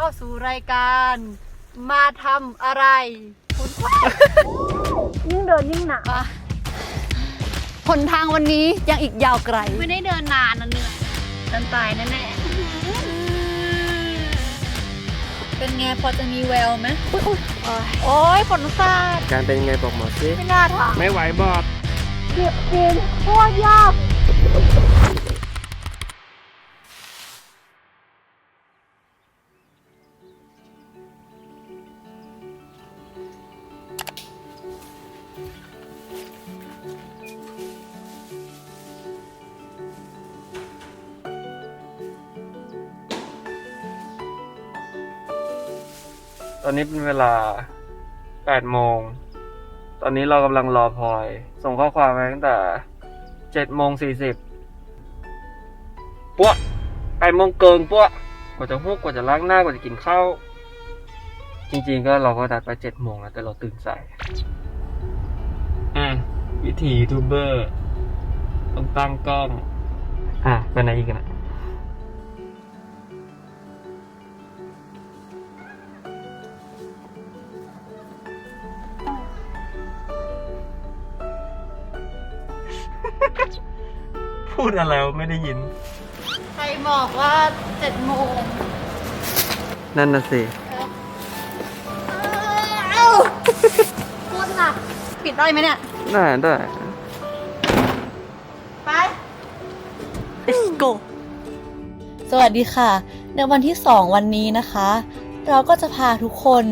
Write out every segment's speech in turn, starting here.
เข้าสู่รายการมาทำอะไร คุณยิ่งเดินยิ่งหนักหนทางวันนี้ยังอีกยาวไกล ไม่ได้เดินนานนะเหนื่อยเดินตายแน่เป็นไงพอจะมีแววไหมๆโอ้ยฝนซาดการเป็นไงบอกหมอสิไม่น่าถามไม่ไหวบอกเก็บจริงโคตรยาก อนนี้เป็นเวลา 8 โมง ตอนนี้เรากำลังรอพลอย ส่งข้อความมาตั้งแต่ 7 โมง 40 ปั้ว8โมงเกินปั้วกว่าจะฮุกกว่าจะล้างหน้ากว่าจะกินข้าว จริงๆ ก็เราก็นัดไป 7 โมงแล้วแต่เราตื่นสาย อะ วิถียูทูบเบอร์ ต้องตั้งกล้อง อะเป็นอะไรอีกนะ พูดอะไรวะไม่ได้ยิน ใครบอกว่าเจ็ดโมงนั่นน่ะสิ เอ้าโคตรหนักปิดได้ไหมเนี่ย ได้ได้ ไป Let's go สวัสดีค่ะ ในวันที่ 2 วันนี้นะคะ เราก็จะพาทุกคน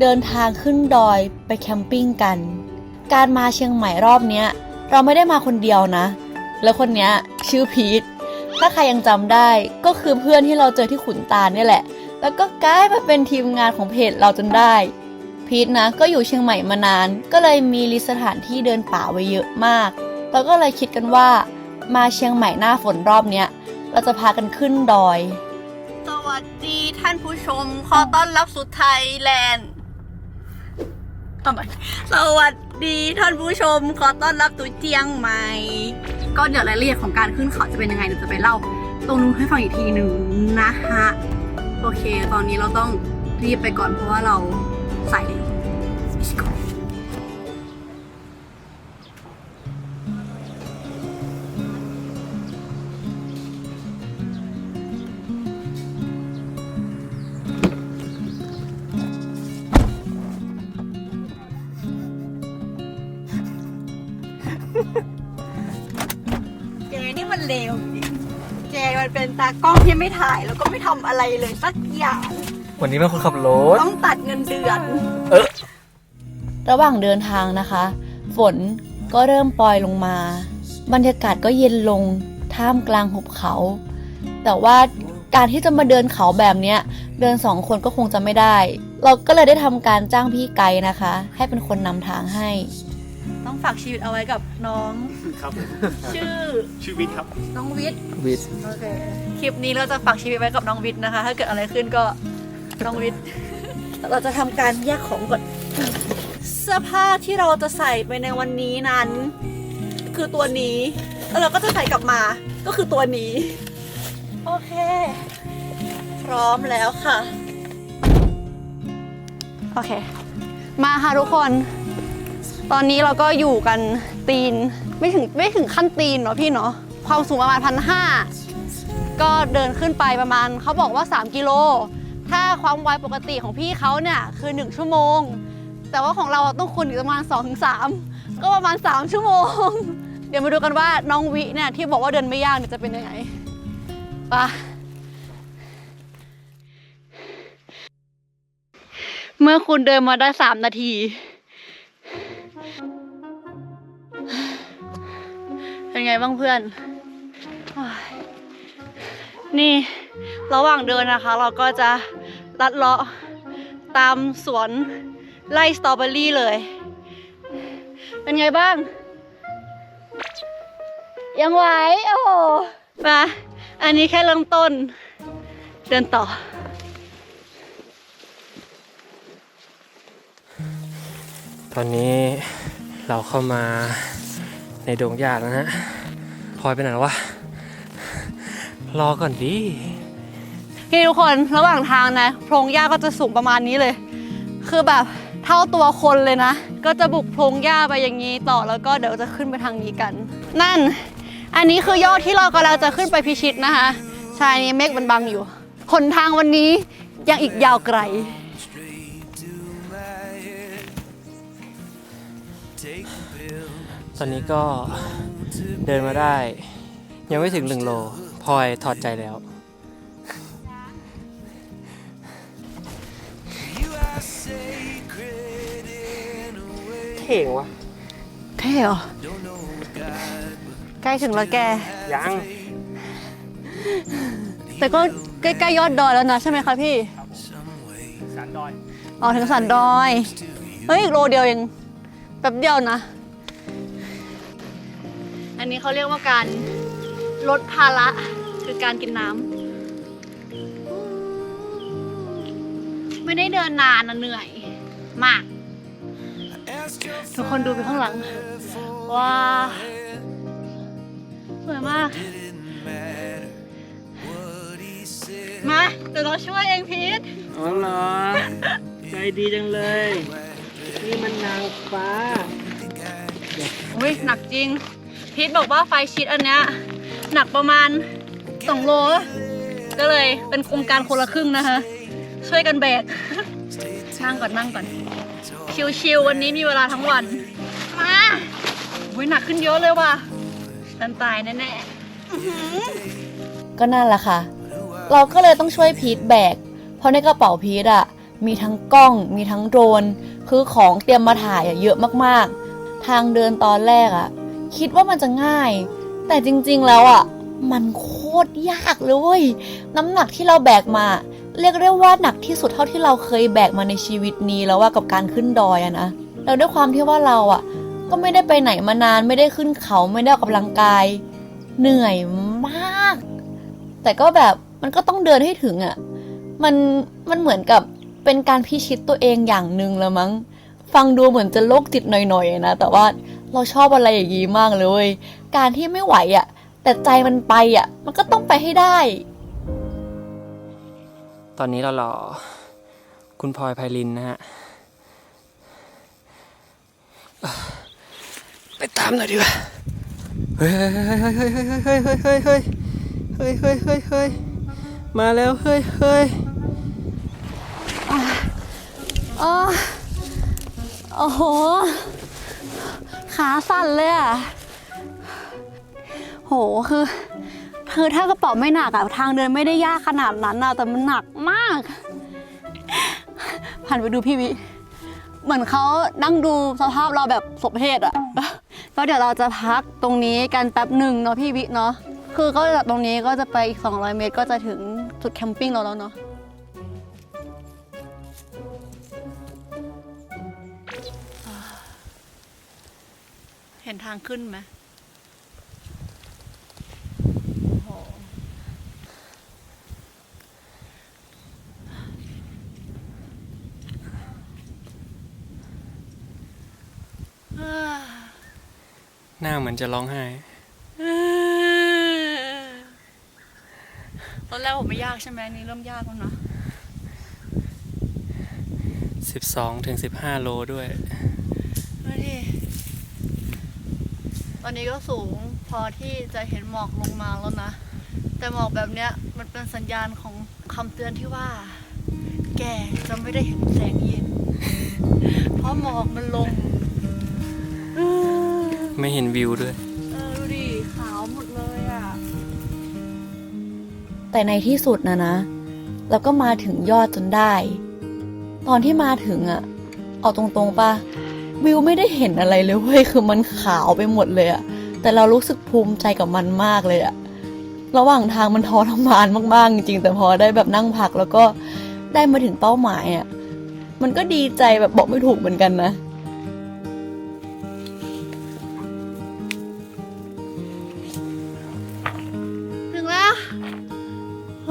เดินทางขึ้นดอยไปแคมปิ้งกัน การมาเชียงใหม่รอบเนี้ย เราไม่ได้มาคนเดียวนะ แล้วคนนี้ชื่อพีทถ้าใครยังจำได้ก็คือเพื่อนที่เราเจอที่ขุนตาลเนี่ยแหละ แล้วก็กลายมาเป็นทีมงานของเพจเราจนได้พีทนะก็อยู่เชียงใหม่มานาน ก็เลยมีลิสสถานที่เดินป่าไว้เยอะมากเราก็เลยคิดกันว่า มาเชียงใหม่หน้าฝนรอบเนี้ยเราจะพากันขึ้นดอย สวัสดีท่านผู้ชม ขอต้อนรับสู่ไทยแลนด์ทำไมสวัสดีท่านผู้ชม ขอต้อนรับสู่เจียงใหม่ ก็เดี๋ยวรายละเอียดของการขึ้นเขาจะเป็นยังไงเดี๋ยวจะไปเล่า ตรงนู้นให้ฟังอีกทีหนึ่งนะฮะ โอเค ตอนนี้เราต้องรีบไปก่อนเพราะว่าเราสายเร็วากล้องที่ไม่ถ่ายแล้วก็ไม่ทำอะไรเลยสักอย่าง วันนี้เป็นคนขับรถ ต้องตัดเงินเดือน ระหว่างเดินทางนะคะ ฝนก็เริ่มปรอยลงมา บรรยากาศก็เย็นลงท่ามกลางหุบเขา แต่ว่าการที่จะมาเดินเขาแบบเนี้ย เดินสองคนก็คงจะไม่ได้ เราก็เลยได้ทำการจ้างพี่ไกด์นะคะ ให้เป็นคนนำทางให้ ต้องฝากชีวิตเอาไว้กับน้อง ครับชื่อชีวิตครับ น้องวิทย์วิทย์โอเคคลิปนี้เราจะฝากชีวิตไว้กับน้องวิทย์นะคะ ถ้าเกิดอะไรขึ้นก็น้องวิทย์เราจะทำการแยกของก่อนเสื้อผ้าที่เราจะใส่ไปในวันนี้นั้น คือตัวนี้แล้วเราก็จะใส่กลับมาก็คือตัวนี้ โอเค พร้อมแล้วค่ะ โอเค มาค่ะทุกคน ตอนนี้เราก็อยู่กันตีน ไม่ถึงไม่ถึงขั้นตีนเนาะพี่เนาะความสูงประมาณพันห้าก็เดินขึ้นไปประมาณเขาบอกว่า 3 กิโล ถ้าความไวปกติของพี่เขาเนี่ยคือ 1 ชั่วโมง แต่ว่าของเราต้องคูณอีกประมาณ2-3ก็ประมาณ 3 ชั่วโมง เดี๋ยวมาดูกันว่าน้องวิเนี่ยที่บอกว่าเดินไม่ยากเนี่ยจะเป็นยังไงไปะเมื่อคุณเดินมาได้ 3 นาที เป็นไงบ้างเพื่อนอนี่ระหว่างเดินนะคะ เราก็จะลัดเลาะตามสวนไล่สตรอเบอรี่เลย เป็นไงบ้าง ยังไหว โอ้โห มา อันนี้แค่เริ่มต้น เดินต่อ ตอนนี้เราเข้ามา ในดงหญ้าแล้วนะพลอยไปไหนแล้ววะ รอก่อนดิพี่ทุกคนระหว่างทางนะโพรงหญ้าก็จะสูงประมาณนี้เลย คือแบบเท่าตัวคนเลยนะ ก็จะบุกโพรงหญ้าไปอย่างนี้ต่อแล้วก็เดี๋ยวจะขึ้นไปทางนี้กัน นั่น อันนี้คือยอดที่เรากำลังจะขึ้นไปพิชิตนะคะ ใช่นี่เมฆมันบังอยู่หนทางวันนี้ยังอีกยาวไกล ตอนนี้ก็เดินมาได้ ยังไม่ถึงหนึ่งโลพลอยถอดใจแล้วเข่งวะเท่เหรอใกล้ถึงแล้วแก ยังแต่ก็ใกล้ๆยอดดอยแล้วนะใช่ไหมคะพี่สันดอยอ๋อถึงสันดอย เฮ้ยอีกโลเดียวเองแป๊บเดียวนะ อันนี้เขาเรียกว่าการลดภาระคือการกินน้ำไม่ได้เดินนานนะเหนื่อย มาก ทุกคนดูไปข้างหลัง ว้าสวยมาก มาเดี๋ยวเราช่วยเองพีทอ๋อเหรอ ใจดีจังเลย นี่มันนางฟ้า อุ้ยหนักจริง พีทบอกว่าไฟชีตอันเนี้ยหนักประมาณ 2 โล ก็เลยเป็นโครงการคนละครึ่งนะคะ ช่วยกันแบก นั่งก่อนนั่งก่อน ชิวๆวันนี้มีเวลาทั้งวัน มาอุ้ยหนักขึ้นเยอะเลยว่ะฉันตายแน่ๆก็นั่นแหละค่ะ เราก็เลยต้องช่วยพีทแบก เพราะในกระเป๋าพีทอะมีทั้งกล้อง มีทั้งโดรน คือของเตรียมมาถ่ายอะเยอะมากๆ ทางเดินตอนแรกอะ คิดว่ามันจะง่าย แต่จริงๆแล้วอะมันโคตรยากเลย น้ำหนักที่เราแบกมา เรียกได้ว่าหนักที่สุดเท่าที่เราเคยแบกมาในชีวิตนี้แล้วว่ากับการขึ้นดอยอะนะแล้วด้วยความที่ว่าเราอะก็ไม่ได้ไปไหนมานานไม่ได้ขึ้นเขาไม่ได้ออกกำลังกาย เหนื่อยมาก แต่ก็แบบมันก็ต้องเดินให้ถึงอะ่ะมันมันเหมือนกับเป็นการพิชิตตัวเองอย่างหนึ่งแล้วมั้ง ฟังดูเหมือนจะโรคจิตหน่อยๆนะ แต่ว่า เราชอบอะไรอย่างนี้มากเลยเว้ยการที่ไม่ไหวอะ่ะ แต่ใจมันไปอะ่ะ มันก็ต้องไปให้ได้ ตอนนี้เรารอคุณพลอยไพลินนะฮะ ไปตามหน่อยดีกว่า เฮ้ยเฮ้ยเฮ้ยเฮ้ยเฮ้ยเฮ้ยเฮ้ยเฮ้ยเฮ้ยเฮ้ยเฮ้ยเฮ้ยมาแล้วเฮ้ยเฮ้ยอ๋อโอ้โห ขาสั่นเลยอะโหคือ คือถ้ากระเป๋าไม่หนักอะทางเดินไม่ได้ยากขนาดนั้นอะแต่มันหนักมากหันไปดูพี่วิ เหมือนเขานั่งดูสภาพเราแบบสมเพศอะก็เดี๋ยวเราจะพักตรงนี้กันแป๊บหนึ่งเนาะพี่วิเนาะคือก็จากตรงนี้ก็จะไปอีก 200 เมตร ก็จะถึงจุดแคมปิ้งเราแล้วเนาะ เห็นทางขึ้นไหมหน้าเหมือนจะร้องไห้ ตอนแรกผมไม่ยากใช่ไหมนี่เริ่มยากแล้วนะ12ถึง15โลด้วย ดูดิ ตอนนี้ก็สูงพอที่จะเห็นหมอกลงมาแล้วนะ แต่หมอกแบบเนี้ยมันเป็นสัญญาณของคำเตือนที่ว่า แกจะไม่ได้เห็นแสงเย็น เพราะหมอกมันลงไม่เห็นวิวด้วย เออดูดิขาวหมดเลยอะ แต่ในที่สุดนะนะ เราก็มาถึงยอดจนได้ ตอนที่มาถึงอะเอาตรงๆปะ วิวไม่ได้เห็นอะไรเลยเว้ยคือมันขาวไปหมดเลยอะแต่เรารู้สึกภูมิใจกับมันมากเลยอะระหว่างทางมันทรมานมากๆ จริงๆแต่พอได้แบบนั่งพักแล้วก็ได้มาถึงเป้าหมายอะมันก็ดีใจแบบบอกไม่ถูกเหมือนกันนะถึงแล้ว โห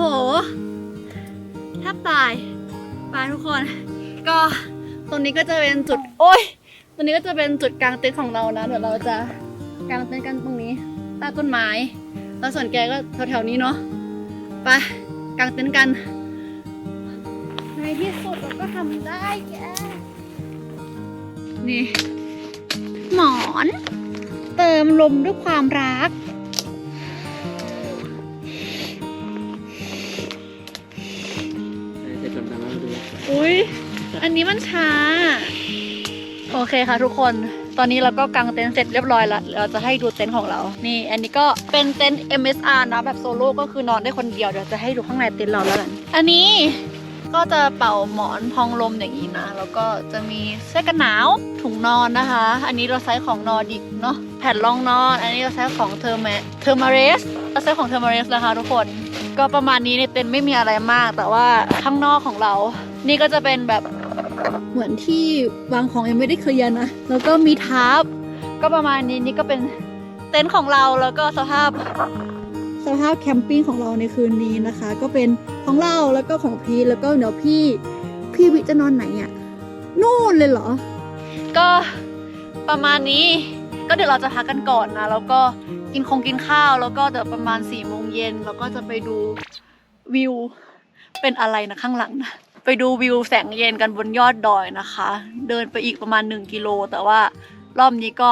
แทบตายไปทุกคน ก็ตรงนี้ก็จะเป็นจุด โอ้ย ตรงนี้ก็จะเป็นจุดกลางเต็นท์ของเรานะเดี๋ยวเราจะกางเต็นท์กันตรงนี้ใต้ต้นไม้แล้วส่วนแกก็แถวๆนี้เนาะไปกางเต็นท์กันที่สุดเราก็ทำได้แกนี่ หมอน เติมลมด้วยความรักจะจำตามนั้นดูอุ้ยอันนี้มันช้า โอเคค่ะทุกคน ตอนนี้เราก็กางเต็นท์เสร็จเรียบร้อยแล้ว เราจะให้ดูเต็นท์ของเรา นี่ อันนี้ก็เป็นเต็นท์ MSR นะแบบโซโล่ก็คือนอนได้คนเดียว เดี๋ยวจะให้ดูข้างในเต็นท์เราแล้วกัน อันนี้ก็จะเป่าหมอนพองลมอย่างนี้นะ แล้วก็จะมีเสื้อกันหนาว ถุงนอนนะคะ อันนี้เราใช้ของนอดิกเนาะ แผ่นรองนอน อันนี้เราใช้ของเทอร์เมเทอร์มาเรสเราใช้ของเทอร์มาเรสนะคะทุกคน ก็ประมาณนี้ในเต็นท์ไม่มีอะไรมาก แต่ว่าข้างนอกของเรา นี่ก็จะเป็นแบบ เหมือนที่วางของยังไม่ได้เคลียร์นะ แล้วก็มีทับก็ประมาณนี้นี่ก็เป็นเต็นท์ของเราแล้วก็สภาพ สภาพแคมปิ้งของเราในคืนนี้นะคะ ก็เป็นของเราแล้วก็ของพีแล้วก็เดี๋ยวพี่พี่วิจะนอนไหนอะ่ะนู่นเลยเหรอ ก็ประมาณนี้ก็เดี๋ยวเราจะพักกันก่อนนะ แล้วก็กินคงกินข้าว แล้วก็เดี๋ยวประมาณ4ี่โมงเย็นเราก็จะไปดูวิวเป็นอะไรนะข้างหลังนะ ไปดูวิวแสงเย็นกันบนยอดดอยนะคะ เดินไปอีกประมาณ 1 กิโล แต่ว่ารอบนี้ก็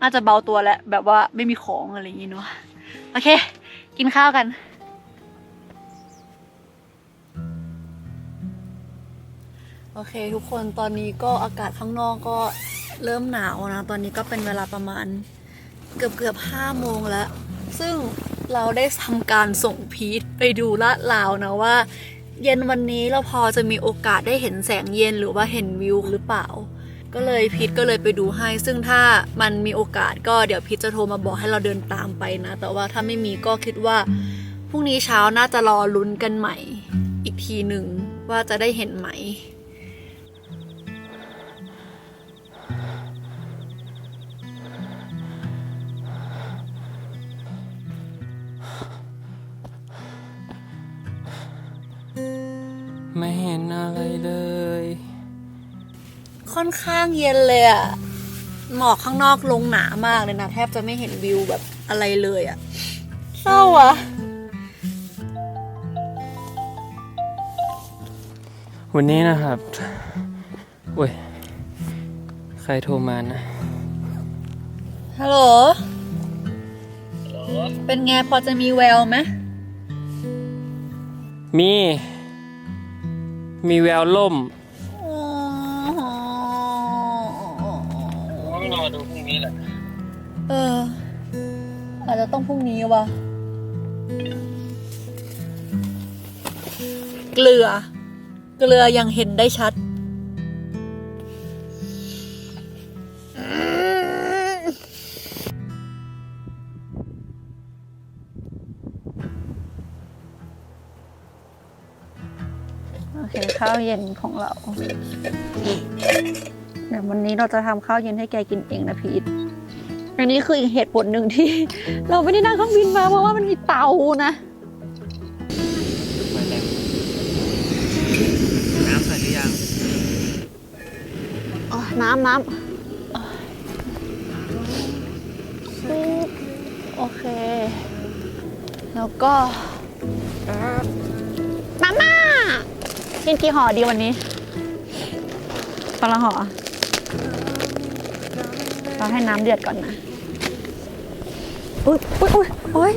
น่าจะเบาตัวแล้ว แบบว่าไม่มีของอะไรอย่างงี้เนาะโอเค กินข้าวกันโอเค ทุกคนตอนนี้ก็อากาศข้างนอกก็เริ่มหนาวนะ ตอนนี้ก็เป็นเวลาประมาณเกือบเกือบห้าโมงแล้ว ซึ่งเราได้ทำการส่งพีทไปดูลาดลาวนะว่า เย็นวันนี้เราพอจะมีโอกาสได้เห็นแสงเย็นหรือว่าเห็นวิวหรือเปล่า ก็เลยพีทก็เลยไปดูให้ ซึ่งถ้ามันมีโอกาสก็เดี๋ยวพีทจะโทรมาบอกให้เราเดินตามไปนะ แต่ว่าถ้าไม่มีก็คิดว่าพรุ่งนี้เช้าน่าจะรอลุ้นกันใหม่ อีกทีหนึ่งว่าจะได้เห็นไหม ค่อนข้างเย็นเลยอะหมอกข้างนอกลงหนามากเลยนะ แทบจะไม่เห็นวิวแบบอะไรเลยอะเศร้าอะวันนี้นะครับโอ้ย ใครโทรมานะ ฮัลโหล เป็นไงพอจะมีแววไหม มี มีแววล่ม เออ อาจจะต้องพรุ่งนี้วะเกลือ เกลือยังเห็นได้ชัด โอเค ข้าวเย็นของเรา เดี๋ยววันนี้เราจะทำข้าวเย็นให้แกกินเองนะพีท อันนี้คืออีกเหตุผลหนึ่งที่ เราไม่ได้นั่งเครื่องบินมาเพราะว่ามันมีเตานะไฟแรงน้ำใส่หรือยังอ๋อน้ำน้ำปึ๊บโอเค แล้วก็มาม่ากินกี่ห่อดีวันนี้คนละห่อเราให้น้ำเดือดก่อนนะ อุ้ยอุ้ยอุ้ยโอ้ย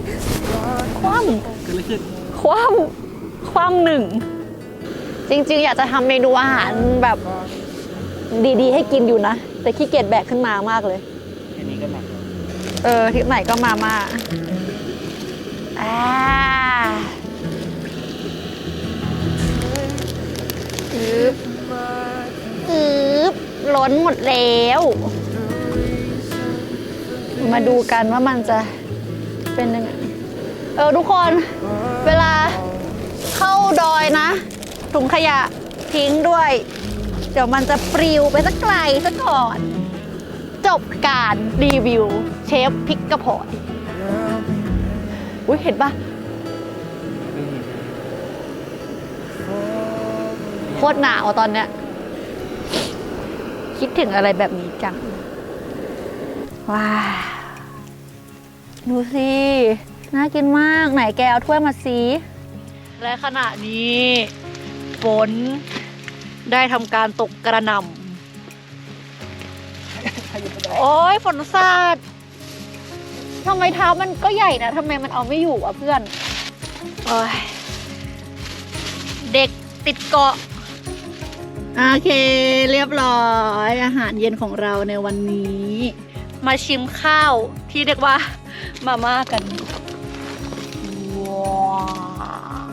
คว่ำเกิดอะไรขึ้นคว่ำคว่ำหนึ่ง จริงๆ อยากจะทำเมนูอาหารแบบดีๆ ให้กินอยู่นะ แต่ขี้เกียจแบกขึ้นมามากเลยแค่นี้ก็หนักแล้วเออทริปไหนก็มามาอ่าอึบอึบล้นหมดแล้ว มาดูกันว่ามันจะ เป็นยังไงเออทุกคนเวลาเข้าดอยนะ ถุงขยะทิ้งด้วย เดี๋ยวมันจะปลิวไปสักไกลซะก่อน จบการรีวิว เชฟพริกกระพาะอุ้ยเห็นปะโคตรหนาวตอนเนี้ยคิดถึงอะไรแบบนี้จัง ว้า ดูสิ น่ากินมาก ไหนแกเอาถ้วยมาสิและขณะนี้ฝนได้ทำการตกกระหนำโอ้ยฝนสาดทำไมเท้ามันก็ใหญ่นะทำไมมันเอาไม่อยู่อะเพื่อนโอ้ยเด็กติดเกาะ โอเค เรียบร้อย อาหารเย็นของเราในวันนี้ มาชิมข้าวที่เรียกว่า มาม่ากันว้าว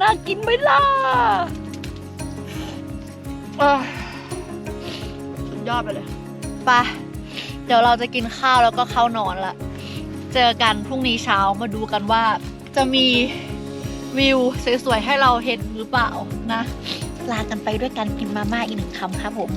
น่ากินไหมล่ะอะสุดยอดไปเลยไปเดี๋ยวเราจะกินข้าวแล้วก็เข้านอนละเจอกันพรุ่งนี้เช้ามาดูกันว่า จะมีวิวสวยๆให้เราเห็นหรือเปล่านะ ลากันไปด้วยการกินมาม่าอีกหนึ่งคำครับผม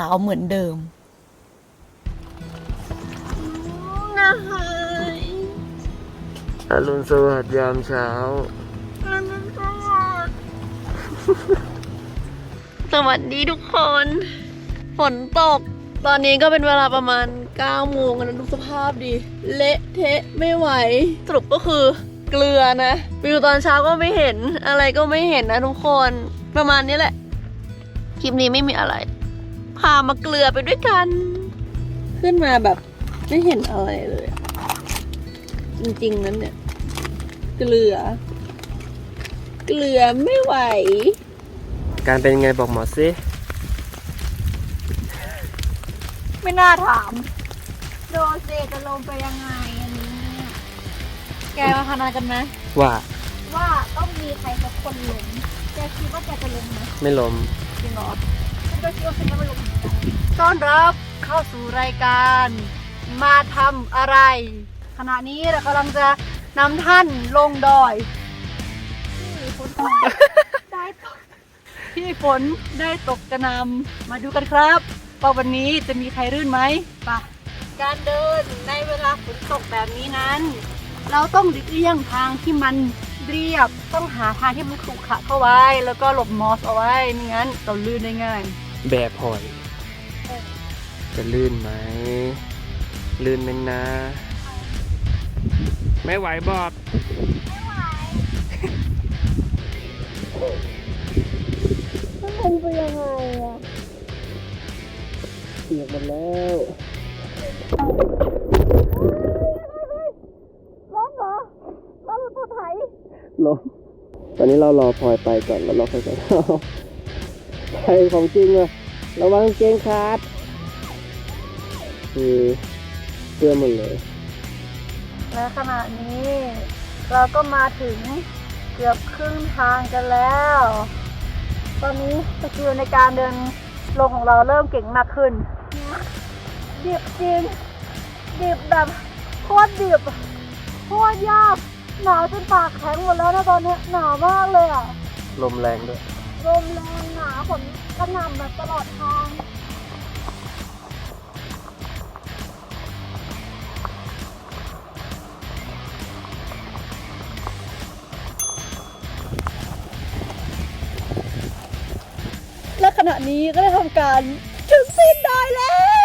าวเหมือนเดิมอรุณสวัสดิ์ยามเช้าสวัสดีทุกคน ฝนตก ตอนนี้ก็เป็นเวลาประมาณ9โมงกันนะดูสภาพดิ เละเทะไม่ไหว สรุปก็คือเกลือนะวิวตอนเช้าก็ไม่เห็นอะไรก็ไม่เห็นนะทุกคน ประมาณนี้แหละ คลิปนี้ไม่มีอะไรพามาเกลือไปด้วยกัน ขึ้นมาแบบไม่เห็นอะไรเลยอะจริงๆนั้นเนี่ย เกลือ เกลือไม่ไหว การเป็นไงบอกหมอสิไม่น่าถาม โดเซจะลงไปยังไงอันนี้แกมาพนันกันไหมว่าว่าต้องมีใครสักคนลงแกคิดว่าแกจะลงไหมไม่ล้มจริงเหรอ ต้อนรับเข้าสู่รายการมาทำอะไร ขณะนี้เรากำลังจะนำท่านลงดอยที่ฝนได้ตกที่ฝนได้ตกกระนำมาดูกันครับว่าวันนี้จะมีใครรื่นไหมไปการเดินในเวลาฝนตกแบบนี้นั้น เราต้องหลีกเลี่ยงทางที่มันเรียบต้องหาทางที่มันขรุขระเข้าไว้ แล้วก็หลบมอสเอาไว้ไม่งั้นเราลื่นได้ง่าย แบบหอย จะลื่นไหม ลื่นไหมนะ ไม่ไหวบอกลงไปยังไงอะเปียกหมดแล้วร้อนเหรอร้อนตัวไถลมตอนนี้เรารอพลอยไปก่อนแล้วเราค่อยไป เอาไปของจริงเลยระวังเกงขาดคือเสื้อหมดเลย และขณะนี้เราก็มาถึงเกือบครึ่งทางกันแล้ว ตอนนี้สกิลในการเดินลงของเราเริ่มเก่งมากขึ้น ดิบจริง ดิบแบบโคตรดิบโคตรยาก หนาวจนปากแข็งหมดแล้วนะตอนนี้หนาวมากเลยอะ ลมแรงด้วย ลมแรงหนาฝนกระหน่ำแบบตลอดทางและขณะนี้ก็ได้ทำการถึงสิ้นได้แล้ว